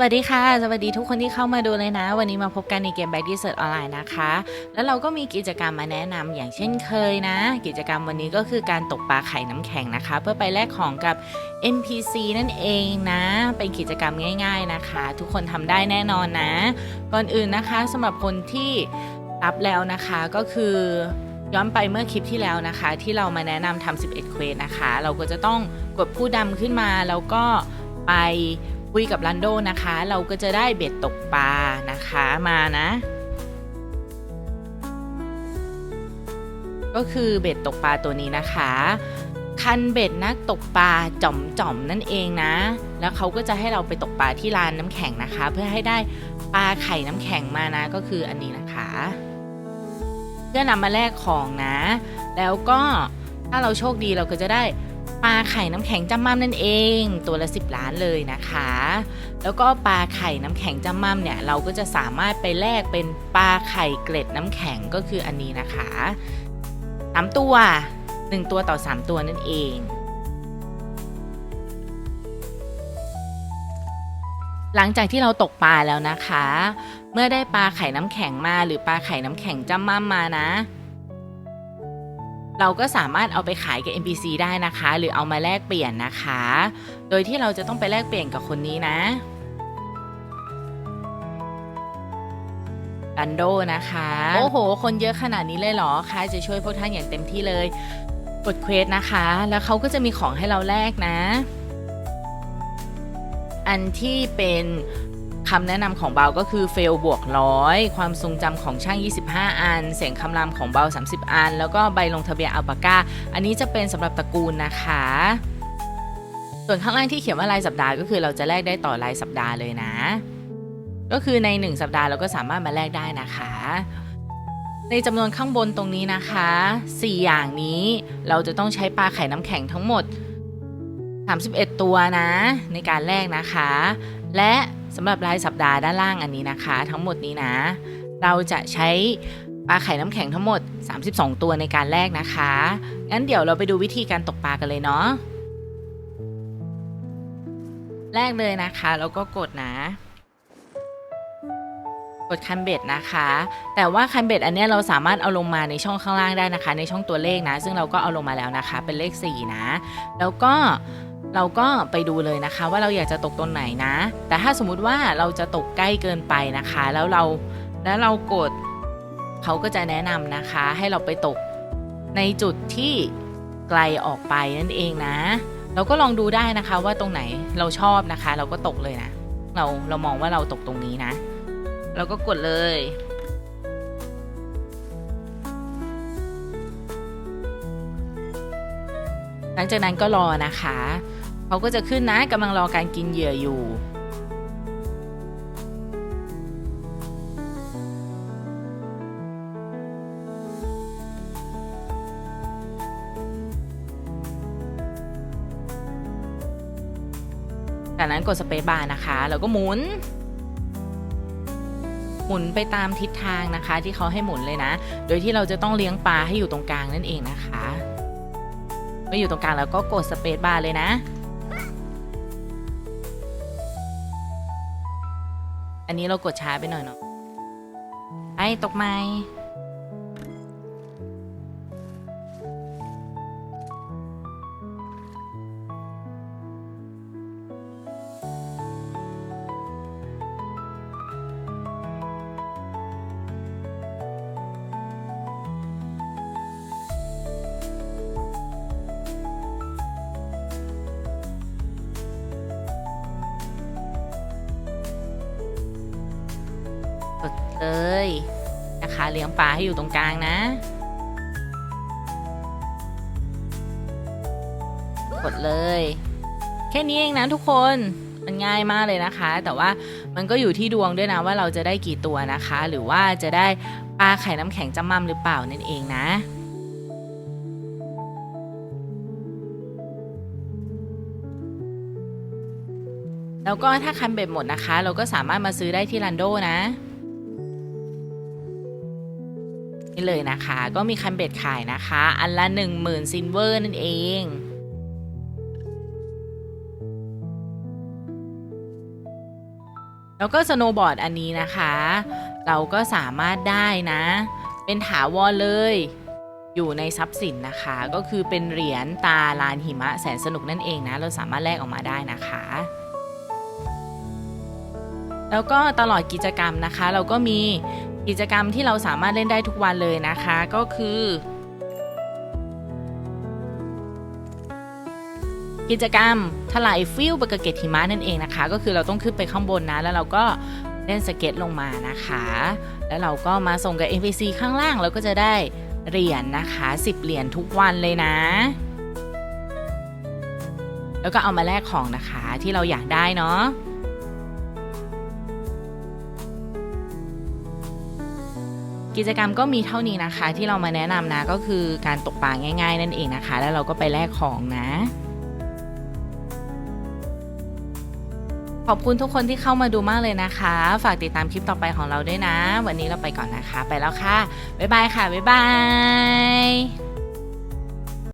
วัสดีค่ะ สวัสดีทุกคนที่เข้ามาดูเลยนะ วันนี้มาพบกันในเกม Back d e s e r t ออนไลน์นะคะ แล้วเราก็มีกิจกรรมมาแนะนำอย่างเช่นเคยนะ กิจกรรมวันนี้ก็คือการตกปลาไข่น้ำแข็งนะคะ เพื่อไปแลกของกับ NPC นั่นเองนะ เป็นกิจกรรมง่าย ๆนะคะ ทุกคนทำได้แน่นอนนะ ก่อนอื่นนะคะสำหรับคนที่รับแล้วนะคะก็คือย้อนไปเมื่อคลิปที่แล้วนะคะ ที่เรามาแนะนำทำ11เควสนะคะ เราก็จะต้องกดผู้ดำขึ้นมาแล้วก็ไป คุยกับลันโดนะคะ เราก็จะได้เบ็ดตกปลานะคะมานะ ก็คือเบ็ดตกปลาตัวนี้นะคะ คันเบ็ดนักตกปลาจ่อมจ่อมนั่นเองนะ แล้วเขาก็จะให้เราไปตกปลาที่ลานน้ำแข็งนะคะ เพื่อให้ได้ปลาไข่น้ำแข็งมานะก็คืออันนี้นะคะ เพื่อนำมาแลกของนะ แล้วก็ถ้าเราโชคดีเราก็จะได้ ปลาไข่น้ำแข็งจำมั่มนั่นเอง ตัวละ 10 ล้านเลยนะคะ แล้วก็ปลาไข่น้ำแข็งจำมั่มเนี่ยเราก็จะสามารถไปแลกเป็นปลาไข่เกล็ดน้ำแข็งก็คืออันนี้นะคะสามตัว 1 ตัวต่อ 3 ตัวนั่นเองหลังจากที่เราตกปลาแล้วนะคะ เมื่อได้ปลาไข่น้ำแข็งมาหรือปลาไข่น้ำแข็งจำมั่มมานะ เราก็สามารถเอาไปขายกับ NPC ได้นะคะ หรือเอามาแลกเปลี่ยนนะคะ โดยที่เราจะต้องไปแลกเปลี่ยนกับคนนี้นะดันโดนะคะ โอ้โห คนเยอะขนาดนี้เลยเหรอคะจะช่วยพวกท่านอย่างเต็มที่เลยกดเควสนะคะ แล้วเขาก็จะมีของให้เราแลกนะ อันที่เป็น คำแนะนำของเบาก็คือเฟลบวกร้อยความทรงจำของช่าง 25 อัน เสียงคำรามของเบา 30 อัน แล้วก็ใบลงทะเบียนอัลปาก้า อันนี้จะเป็นสำหรับตระกูลนะคะ ส่วนข้างล่างที่เขียนว่ารายสัปดาห์ก็คือเราจะแลกได้ต่อรายสัปดาห์เลยนะ ก็คือใน 1 สัปดาห์เราก็สามารถมาแลกได้นะคะในจำนวนข้างบนตรงนี้นะคะ 4 อย่างนี้เราจะต้องใช้ปลาไข่น้ำแข็งทั้งหมด 31 ตัวนะ ในการแลกนะคะ และ สำหรับรายสัปดาห์ด้านล่างอันนี้นะคะ ทั้งหมดนี้นะ เราจะใช้ปลาไข่น้ำแข็งทั้งหมด 32 ตัวในการแลกนะคะ งั้นเดี๋ยวเราไปดูวิธีการตกปลากันเลยเนาะแรกเลยนะคะแล้วก็กดนะ กดคันเบ็ดนะคะ แต่ว่าคันเบ็ดอันนี้เราสามารถเอาลงมาในช่องข้างล่างได้นะคะ ในช่องตัวเลขนะ ซึ่งเราก็เอาลงมาแล้วนะคะ เป็นเลข 4 นะ แล้วก็ เราก็ไปดูเลยนะคะว่าเราอยากจะตกตรงไหนนะ แต่ถ้าสมมุติว่าเราจะตกใกล้เกินไปนะคะ แล้วเราแล้วเรากดเขาก็จะแนะนำนะคะ ให้เราไปตกในจุดที่ไกลออกไปนั่นเองนะ เราก็ลองดูได้นะคะว่าตรงไหนเราชอบนะคะ เราก็ตกเลยนะ เราเรามองว่าเราตกตรงนี้นะ เราก็กดเลยหลังจากนั้นก็รอนะคะ เขาก็จะขึ้นนะกำลังรอการกินเหยื่ออยู่จากนั้นกดสเปซบาร์นะคะ แล้วก็หมุน หมุนไปตามทิศทางนะคะ ที่เขาให้หมุนเลยนะ โดยที่เราจะต้องเลี้ยงปลาให้อยู่ตรงกลางนั่นเองนะคะเมื่ออยู่ตรงกลางแล้วก็กดสเปซบาร์เลยนะ อันนี้เรากดช้าไปหน่อยเนาะไอ้ตกไม้ เลยนะคะเลี้ยงปลาให้อยู่ตรงกลางนะ กดเลย แค่นี้เองนะทุกคนมันง่ายมากเลยนะคะ แต่ว่ามันก็อยู่ที่ดวงด้วยนะว่าเราจะได้กี่ตัวนะคะ หรือว่าจะได้ปลาไข่น้ำแข็งจำมั่มหรือเปล่านั่นเองนะแล้วก็ถ้าคันเบ็ดหมดนะคะ เราก็สามารถมาซื้อได้ที่ลันโดนะ นี่เลยนะคะ ก็มีคันเบ็ดขายนะคะ อันละ 10,000ซินเวอร์นั่นเองแล้วก็สโนบอร์ดอันนี้นะคะ เราก็สามารถได้นะ เป็นถาวรเลย อยู่ในทรัพย์สินนะคะ ก็คือเป็นเหรียญตาลานหิมะแสนสนุกนั่นเองนะ เราสามารถแลกออกมาได้นะคะ แล้วก็ตลอดกิจกรรมนะคะ เราก็มี กิจกรรมที่เราสามารถเล่นได้ทุกวันเลยนะคะ ก็คือ กิจกรรมถลายฟิวบนกระเกตหิมะนั่นเองนะคะ ก็คือเราต้องขึ้นไปข้างบนนะ แล้วเราก็เล่นสเก็ตลงมานะคะ แล้วเราก็มาส่งกับ NPC ข้างล่างเราก็จะได้เหรียญนะคะ 10 เหรียญทุกวันเลยนะ แล้วก็เอามาแลกของนะคะที่เราอยากได้เนาะ กิจกรรมก็มีเท่านี้นะคะ ที่เรามาแนะนำนะก็คือการตกปลาง่าย ๆ นั่นเองนะคะ แล้วเราก็ไปแลกของนะ ขอบคุณทุกคนที่เข้ามาดูมากเลยนะคะ ฝากติดตามคลิปต่อไปของเราด้วยนะ วันนี้เราไปก่อนนะคะ ไปแล้วค่ะ บ๊ายบายค่ะ บ๊ายบาย